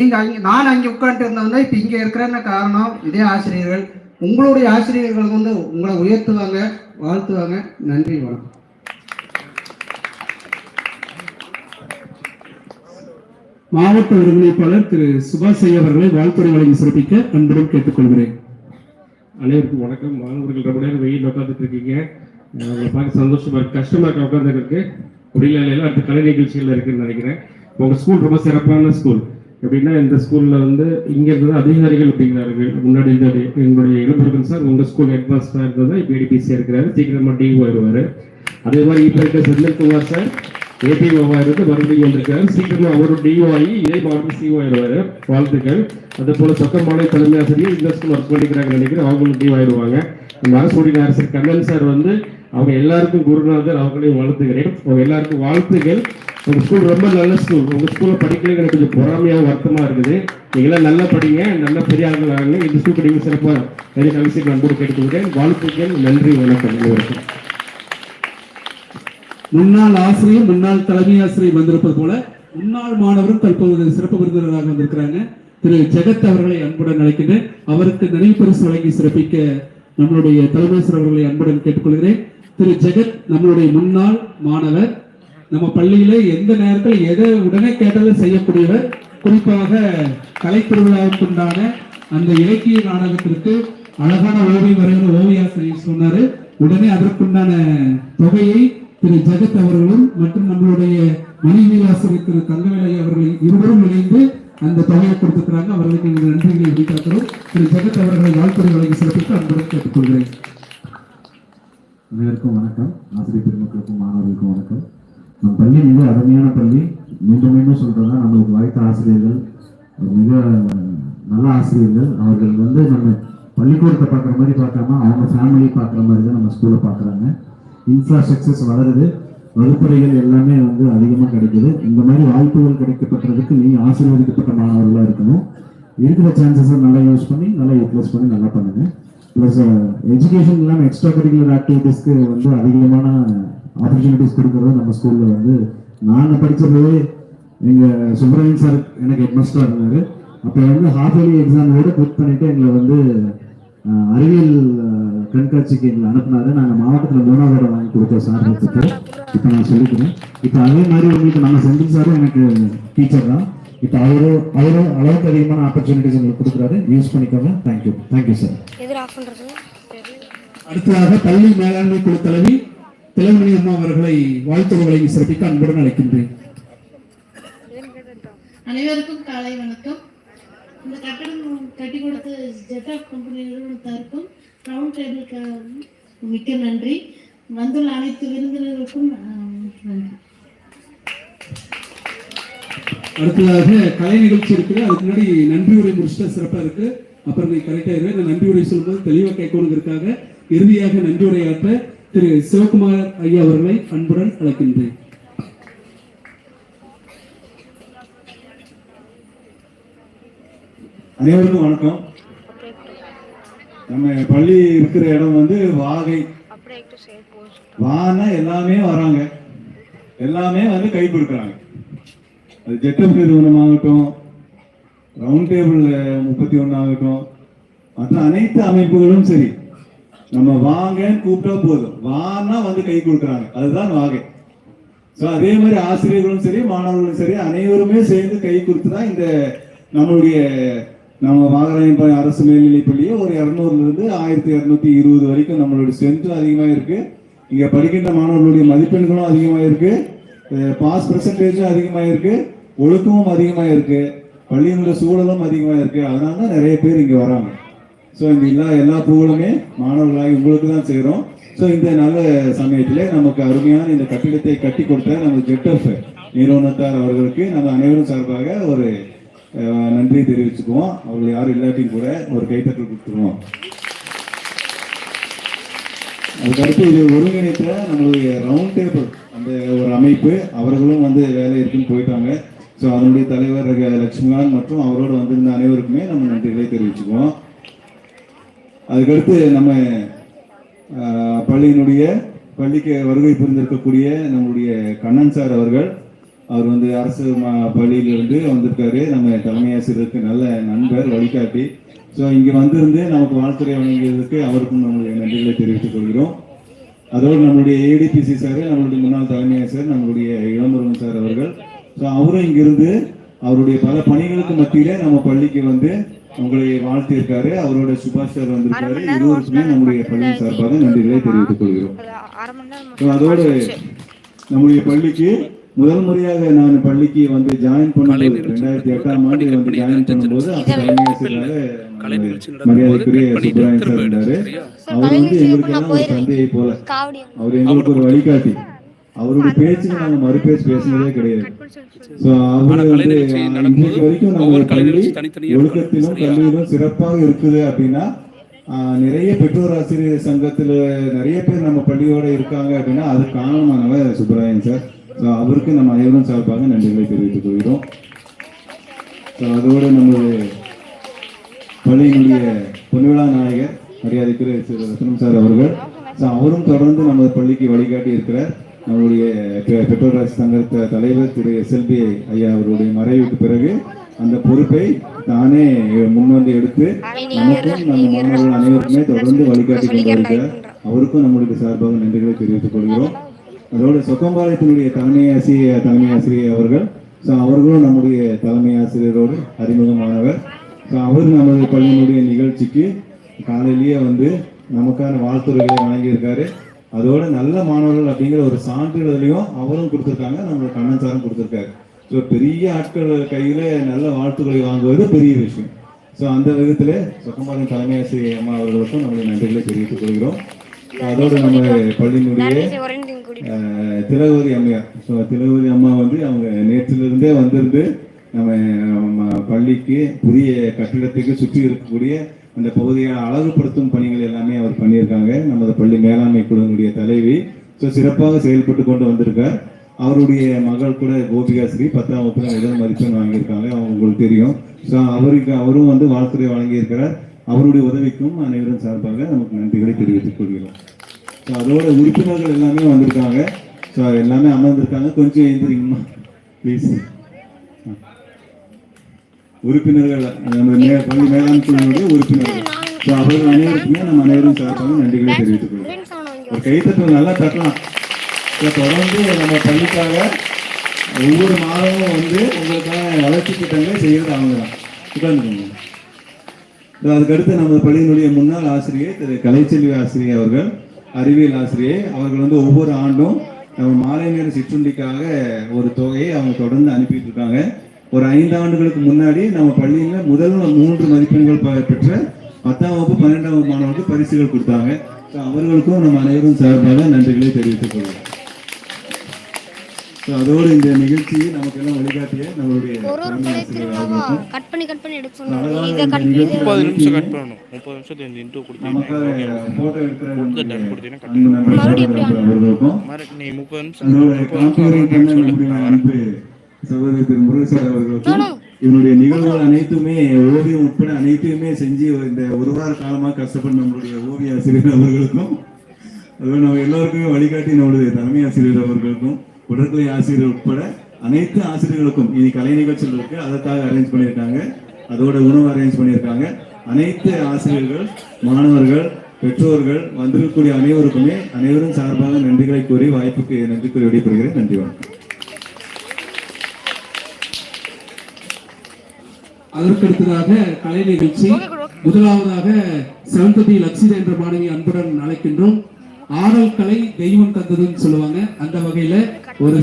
நீங்க அங்க நான் அங்கே உட்காந்துட்டு இருந்தவங்க இப்போ இங்கே இருக்கிறேன்னு காரணம்? இதே ஆசிரியர்கள். உங்களுடைய ஆசிரியர்கள் வந்து உங்களை உயர்த்துவாங்க வாழ்த்துவாங்க. நன்றி வணக்கம். மாவட்ட ஒருங்கிணைப்பாளர் திரு சுபாஷ் ஐயா அவர்களை வாழ்த்துறை வழங்கி சிறப்பிக்க அன்புடன் கேட்டுக்கொள்கிறேன். அனைவருக்கும் வணக்கம். மாணவர்கள் ரொம்ப நேரம் வெயில் உட்காந்துட்டு இருக்கீங்க. உங்களை பார்க்க சந்தோஷமா இருக்கு. கஷ்டமா இருக்கு உட்காந்துருக்கு முடியல எல்லாம் அடுத்த கலை நிகழ்ச்சிகள் இருக்குன்னு நினைக்கிறேன். உங்க ஸ்கூல் ரொம்ப சிறப்பான ஸ்கூல் எப்படின்னா இந்த ஸ்கூல்ல வந்து இங்க இருந்தது அதிகாரிகள் அப்படிங்கிறார்கள். முன்னாடி இந்த எங்களுடைய இளம்பரகன் சார் உங்க ஸ்கூல் ஹெட் மாஸ்டராக இருந்தது இப்போ ஏடிபிசியா இருக்கிறாரு. சீக்கிரமா டிஓ வருவாரு. அதே மாதிரி இப்ப இருக்க செந்தில்குமார் சார் ஏபிஓவா இருந்து மறுபடியும் வந்திருக்காரு சீக்கிரமா அவரு டிஓ ஆகி இதே மாவட்டம் சிஓ ஆயிடுவாரு. வாழ்த்துக்கள். அதே போல சொக்கமான தலைமை ஆசிரியர் இந்த ஸ்கூல் ஒர்க் பண்ணிக்கிறாங்க நினைக்கிறேன். அவங்களும் டிஓ ஆயிடுவாங்க. நம்ம அரசுடைய அரசர் கண்ணன் சார் வந்து அவங்க எல்லாருக்கும் குருநாதர் அவங்களையும் வாழ்த்துக்கிறேன் அவங்க எல்லாருக்கும் வாழ்த்துகள். உங்க ஸ்கூல் ரொம்ப நல்ல ஸ்கூல் உங்க ஸ்கூல்ல படிக்கிறது எனக்கு கொஞ்சம் பொறாமையாக வருத்தமா இருக்குது. நீங்களாம் நல்லா படிங்க நல்ல பெரிய ஆளுங்க ஆகுங்க இந்த ஸ்கூல் படிங்க சிறப்பா நிறைய கவிசை அன்போடு கேட்டுக்கொள்கிறேன். வாழ்த்துக்கள் நன்றி வணக்கம் அனைவருக்கும். முன்னாள் ஆசிரியர் முன்னாள் தலைமை ஆசிரியர் வந்திருப்பது போல முன்னாள் மாணவரும் தற்போது சிறப்பு விருந்தினராக வந்திருக்கிறாங்க. திரு. ஜெகத் அவர்களை அன்புடன் அழைக்கின்றேன். அவருக்கு நினைவு பரிசு வழங்கி சிறப்பிக்க நம்மளுடைய தலைமை அவர்களை அன்புடன் கேட்டுக்கொள்கிறேன். திரு ஜெகத் நம்மளுடைய முன்னாள் மாணவர் நம்ம பள்ளியில எந்த நேரத்தில் எதை உடனே கேட்டாலும் செய்யக்கூடியவர் குறிப்பாக கலை திருவிழாவுக்குண்டான அந்த இலக்கிய நாடகத்திற்கு அழகான ஓவியம் வரைகிற ஓவியாசிரியர் சொன்னாரு. உடனே அதற்குண்டான தொகையை திரு ஜெகத் அவர்களும் மற்றும் நம்மளுடைய மனைவி ஆசிரியர் திரு தங்கவேலை அவர்கள் இருவரும் இணைந்து அந்த தொகையை கொடுத்திருக்கிறாங்க. அவர்களுக்கு எங்கள் நன்றிகளை வெளிக்காக்கிறோம் திரு ஜெகத் அவர்களை வாழ்த்துறை வழங்கி சிறப்பித்து அன்புடன் கேட்டுக்கொள்கிறேன். அனைவருக்கும் வணக்கம். ஆசிரியர் பெருமக்களுக்கும் மாணவர்களுக்கும் வணக்கம். நம் பள்ளி மிக அருமையான பள்ளி. மீண்டும் மீண்டும் சொல்றதா நம்மளுக்கு வாய்த்த ஆசிரியர்கள். மிக நல்ல ஆசிரியர்கள். அவர்கள் வந்து நம்ம பள்ளிக்கூடத்தை பார்க்குற மாதிரி பார்க்காம அவங்க ஃபேமிலி பார்க்குற மாதிரி தான் நம்ம ஸ்கூலை பார்க்குறாங்க. இன்ஃப்ராஸ்ட்ரக்சர்ஸ் வளருது. வகுப்பறைகள் எல்லாமே வந்து அதிகமாக கிடைக்குது. இந்த மாதிரி வாய்ப்புகள் கிடைக்கப்பட்டதுக்கு நீ ஆசீர்வதிக்கப்பட்ட மாணவர்களாக இருக்கணும். இருக்கிற சான்சஸை நல்லா யூஸ் பண்ணி நல்லா யூட்டிலைஸ் பண்ணி நல்லா பண்ணுங்க. ப்ளஸ் எஜுகேஷன் இல்லாமல் எக்ஸ்ட்ரா கரிக்குலர் ஆக்டிவிட்டீஸ்க்கு வந்து அதிகமான ஆப்பர்ச்சுனிட்டிஸ் கொடுக்கறது நம்ம ஸ்கூலில் வந்து நாங்கள் படித்தது எங்கள் சுப்ரமணியன் சார் எனக்கு ஹெட்மாஸ்டராக இருந்தார் அப்போ வந்து ஹாஃப் இயர்லி எக்ஸாமோட குவிட் பண்ணிவிட்டு எங்களை வந்து அறிவியல் கண்காட்சிக்கு எங்களை அனுப்புனாரு. நாங்கள் மாவட்டத்தில் மூணாவது இடம் வாங்கி கொடுத்தோம் சார் இப்போ நான் சொல்லிக்கிறேன். இப்போ அதே மாதிரி உங்களுக்கு நம்ம செந்தில் சாரும் எனக்கு டீச்சர் தான். இப்போ அவரும் அவரும் அளவுக்கு அதிகமான ஆப்பர்ச்சுனிட்டிஸ் எங்களுக்கு கொடுக்குறாரு. யூஸ் பண்ணிக்கோங்க. தேங்க்யூ தேங்க்யூ சார் அடுத்ததாக பள்ளி மேலாண்மை குழு தலைவி திலமணி அம்மா அவர்களை வழங்கி சிறப்பிக்க அன்புடன் அழைக்கின்றேன். அனைவருக்கும் காலை வணக்கம். இந்த கட்டடம் கட்டி கொடுத்த ஜெட் ஆஃப் கம்பெனி நிறுவனத்தாருக்கும் ரவுண்ட் டேபிளுக்கு மிக்க நன்றி. வந்துள்ள அனைத்து விருந்தினர்களுக்கும் நன்றி. அடுத்ததாக கலை நிகழ்ச்சி இருக்குது. அதுக்கு முன்னாடி நன்றி உரை முடிச்சுட்டா சிறப்பா இருக்கு. அப்புறம் நீ கரெக்டா இருக்கு இந்த நன்றி உரை சொல்லும்போது தெளிவா கேட்கணுங்கிறதுக்காக இறுதியாக நன்றி உரையாற்ற திரு சிவகுமார் ஐயா அவர்களை அன்புடன் அழைக்கின்றேன். அனைவருக்கும் வணக்கம். நம்ம பள்ளி இருக்கிற இடம் வந்து வாகை. வானா எல்லாமே வராங்க. எல்லாமே வந்து கை கொடுக்குறாங்க. அது ஜெட்டப் நிறுவனம் ஆகட்டும் ரவுண்ட் டேபிள் முப்பத்தி ஒன்று ஆகட்டும் மற்ற அனைத்து அமைப்புகளும் சரி. நம்ம வாங்கன்னு கூப்பிட்டா போதும். வானா வந்து கை கொடுக்குறாங்க. அதுதான் வாகை. ஸோ அதே மாதிரி ஆசிரியர்களும் சரி மாணவர்களும் சரி அனைவருமே சேர்ந்து கை கொடுத்து தான் இந்த நம்மளுடைய நம்ம வாகராயம்பாளையம் அரசு மேல்நிலைப் ஒரு இரநூறுல இருந்து ஆயிரத்தி இரநூத்தி இருபது வரைக்கும் நம்மளுடைய ஸ்ட்ரென்த்தும் அதிகமாக இருக்கு. இங்க படிக்கின்ற மாணவர்களுடைய மதிப்பெண்களும் அதிகமாக இருக்கு. பாஸ் பெர்சன்டேஜும் அதிகமாக இருக்கு. ஒழுக்கமும் அதிகமாக இருக்கு. பள்ளியினுடைய சூழலும் அதிகமாக இருக்கு. அதனால தான் நிறைய பேர் இங்க வராங்க. ஸோ இந்த எல்லா எல்லா புகழுமே மாணவர்களாக உங்களுக்கு தான் செய்கிறோம் ஸோ இந்த நல்ல சமயத்திலே நமக்கு அருமையான இந்த கட்டிடத்தை கட்டி கொடுத்த நம்ம ஜெட்டஃப் நிறுவனத்தார் அவர்களுக்கு நம்ம அனைவரும் சார்பாக ஒரு நன்றி தெரிவிச்சுக்குவோம். அவர்கள் யாரும் இல்லாட்டியும் கூட ஒரு கைத்தட்டல் கொடுத்துருவோம். அதுக்கடுத்து இது ஒருங்கிணைத்த நம்மளுடைய ரவுண்ட் டேபிள் அந்த ஒரு அமைப்பு. அவர்களும் வந்து வேலை இருக்குன்னு போயிட்டாங்க. ஸோ அதனுடைய தலைவர் லட்சுமிகாந்த் மற்றும் அவரோடு வந்திருந்த அனைவருக்குமே நம்ம நன்றிகளை தெரிவிச்சுக்குவோம். அதுக்கடுத்து நம்ம பள்ளியினுடைய பள்ளிக்கு வருகை புரிந்திருக்கக்கூடிய நம்முடைய கண்ணன் சார் அவர்கள். அவர் வந்து அரசு பள்ளியிலிருந்து வந்திருக்காரு. நம்ம தலைமை ஆசிரியருக்கு நல்ல நண்பர் வழிகாட்டி. ஸோ இங்கே வந்திருந்து நமக்கு வாழ்த்துறை வழங்கியதற்கு அவருக்கும் நம்முடைய நன்றிகளை தெரிவித்துக் கொள்கிறோம். அதோடு நம்மளுடைய ஏடிபிசி சார் நம்மளுடைய முன்னாள் தலைமை ஆசிரியர் நம்மளுடைய இளமுருகன் சார் அவர்கள். ஸோ அவரும் இங்கிருந்து அவருடைய பல பணிகளுக்கு மத்தியிலே நம்ம பள்ளிக்கு வந்து உங்களை வாழ்த்தியிருக்காரு. அவரோட சுபாஷ் சார் வந்திருக்காரு. இருவருக்குமே நம்முடைய பள்ளியின் சார்பாக நன்றிகளை தெரிவித்துக் கொள்கிறோம். அதோடு நம்முடைய பள்ளிக்கு முதல் முறையாக நான் பள்ளிக்கு வந்து ஜாயின் பண்ணும்போது ரெண்டாயிரத்தி எட்டாம் ஆண்டு வந்து ஜாயின் பண்ணும்போது அப்ப தலைமை ஆசிரியராக மரியாதைக்குரிய சுப்பராயன் சார். இருந்தாரு அவர் வந்து எங்களுக்கு எல்லாம் ஒரு தந்தையை போல. காவடி அவர் எங்களுக்கு ஒரு வழிகாட்டி. அவருடைய பேச்சுக்கு நாங்க மறுபேச்சு பேசினதே கிடையாது. சோ அவரு வந்து இன்றைக்கு வரைக்கும் நம்ம பள்ளி ஒழுக்கத்திலும் கல்வியிலும் சிறப்பாக இருக்குது அப்படின்னா ஆஹ், நிறைய பெற்றோர் ஆசிரியர் சங்கத்துல நிறைய பேர் நம்ம பள்ளியோட இருக்காங்க அப்படின்னா அது காரணமானவர் சுப்பராயன் சார். ஸோ அவருக்கு நம்ம அனைவரும் சார்பாக நன்றிகளை தெரிவித்துக் கொள்கிறோம். அதோடு நம்மளுடைய பள்ளியினுடைய பொன்விழா நாயகர் மரியாதைக்குரிய திரு ரத்னம் சார் அவர்கள். ஸோ அவரும் தொடர்ந்து நமது பள்ளிக்கு வழிகாட்டி இருக்கிறார். நம்மளுடைய பெ- பெற்றோர் தலைவர் திரு எஸ்எல்பி ஐயா அவருடைய மறைவுக்கு பிறகு அந்த பொறுப்பை தானே முன்வந்து எடுத்து நமக்கும் நம்ம மாணவர்கள் அனைவருக்குமே தொடர்ந்து வழிகாட்டி கொண்டு வருகிறார் அவருக்கும் நம்மளுடைய சார்பாக நன்றிகளை தெரிவித்துக் கொள்கிறோம். அதோடு சொக்கம்பாளையத்தினுடைய தலைமை ஆசிரியர் தலைமை ஆசிரியர் அவர்கள். ஸோ அவர்களும் நம்முடைய தலைமை ஆசிரியரோடு அறிமுகமானவர். ஸோ அவர் நமது பள்ளியினுடைய நிகழ்ச்சிக்கு காலையிலேயே வந்து நமக்கான வாழ்த்துறைகளை வழங்கியிருக்காரு. அதோட நல்ல மாணவர்கள் அப்படிங்கிற ஒரு சான்றிதழையும் அவரும் கொடுத்துருக்காங்க. நம்மளோட கண்ணன் சாரும் கொடுத்துருக்காரு. ஸோ பெரிய ஆட்கள் கையில் நல்ல வாழ்த்துக்களை வாங்குவது பெரிய விஷயம். ஸோ அந்த விதத்தில் சொக்கம்பாளையம் தலைமை ஆசிரியர் அம்மா அவர்களுக்கும் நம்முடைய நன்றிகளை தெரிவித்துக் கொள்கிறோம். அதோடு நம்ம பள்ளியினுடைய திலகவதி அம்மையார். ஸோ திலகவதி அம்மா வந்து அவங்க நேற்றிலிருந்தே வந்திருந்து நம்ம பள்ளிக்கு புதிய கட்டிடத்துக்கு சுற்றி இருக்கக்கூடிய அந்த பகுதியை அழகுபடுத்தும் பணிகள் எல்லாமே அவர் பண்ணியிருக்காங்க. நமது பள்ளி மேலாண்மை குழுவினுடைய தலைவி. ஸோ சிறப்பாக செயல்பட்டு கொண்டு வந்திருக்கார். அவருடைய மகள் கூட கோபிகா ஸ்ரீ பத்தாம் வகுப்புல முதல் மதிப்பெண் வாங்கியிருக்காங்க. அவங்க உங்களுக்கு தெரியும். ஸோ அவருக்கு அவரும் வந்து வாழ்த்துறை வழங்கியிருக்கிறார். அவருடைய உதவிக்கும் அனைவரும் சார்பாக நமக்கு நன்றிகளை தெரிவித்துக் கொள்கிறோம். ஸோ அதோட உறுப்பினர்கள் எல்லாமே வந்திருக்காங்க. ஸோ எல்லாமே அமர்ந்திருக்காங்க. கொஞ்சம் எழுந்திரிங்கம்மா ப்ளீஸ் உறுப்பினர்கள் நம்ம மே- பள்ளி மேலாண் குழுவினுடைய உறுப்பினர்கள். ஸோ அவர்கள் அனைவருக்குமே நம்ம அனைவரும் சார்பாக நன்றிகளை தெரிவித்துக் கொள்வோம் ஒரு கைத்தட்டல் நல்லா தட்டலாம். ஸோ தொடர்ந்து நம்ம பள்ளிக்காக ஒவ்வொரு மாதமும் வந்து உங்களுக்கான வளர்ச்சி திட்டங்களை செய்யறது அவங்க தான். உட்கார்ந்துக்கோங்க. இதோ அதுக்கடுத்து நமது பள்ளியினுடைய முன்னாள் ஆசிரியர் திரு கலைச்செல்வி ஆசிரியர் அவர்கள் அறிவியல் ஆசிரியை. அவர்கள் வந்து ஒவ்வொரு ஆண்டும் நம்ம மாலை நேர சிற்றுண்டிக்காக ஒரு தொகையை அவங்க தொடர்ந்து அனுப்பிட்டு இருக்காங்க. ஒரு ஐந்து ஆண்டுகளுக்கு முன்னாடி நம்ம பள்ளியில முதல் மூன்று மதிப்பெண்கள் பெற்ற பத்தாம் வகுப்பு பன்னெண்டாம் வகுப்பு மாணவர்களுக்கு பரிசுகள் கொடுத்தாங்க. அவர்களுக்கும் நம்ம அனைவரும் சார்பாக நன்றிகளை தெரிவித்துக் கொள்கிறோம். So அதோடு இந்த நிகழ்ச்சியை நமக்கெல்லாம் வழிகாட்டிய நம்மளுடைய கட் பண்ணி கட் எடுக்க நிகழ்ச்சி முப்பது நிமிஷம் கட் பண்ணணும். முப்பது நிமிஷத்துக்கு இந்த இன்ட்ரோ நமக்காக கொடுத்தீங்கன்னா நீ முப்பது நிமிஷம் சகோதரர் திரு முருகேசர் அவர்களுக்கும் இவனுடைய நிகழ்வுகள் அனைத்துமே ஓவியம் உட்பட அனைத்தையுமே செஞ்சு இந்த ஒரு வார காலமா கஷ்டப்பட்ட நம்மளுடைய ஓவிய ஆசிரியர் அவர்களுக்கும் அதுவும் நம்ம எல்லோருக்குமே வழிகாட்டி நம்மளுடைய தலைமை ஆசிரியர் அவர்களுக்கும் உடற்கலை ஆசிரியர் உட்பட அனைத்து ஆசிரியர்களுக்கும் இனி கலை நிகழ்ச்சிகள் இருக்கு. அதற்காக அரேஞ்ச் பண்ணியிருக்காங்க. அதோட உணவு அரேஞ்ச் பண்ணியிருக்காங்க. அனைத்து ஆசிரியர்கள் மாணவர்கள் பெற்றோர்கள் வந்திருக்கக்கூடிய அனைவருக்குமே அனைவரும் சார்பாக நன்றிகளை கூறி வாய்ப்புக்கு நன்றி கூறி விடைபெறுகிறேன். நன்றி வணக்கம். அதற்கடுத்ததாக கலை நிகழ்ச்சி. முதலாவதாக செவன்த் லக்ஷிதா என்ற மாணவி அன்புடன் அழைக்கின்றோம். ஆடல் கலை தெய்வம் தந்ததுன்னு சொல்லுவாங்க. அந்த வகையில ஒரு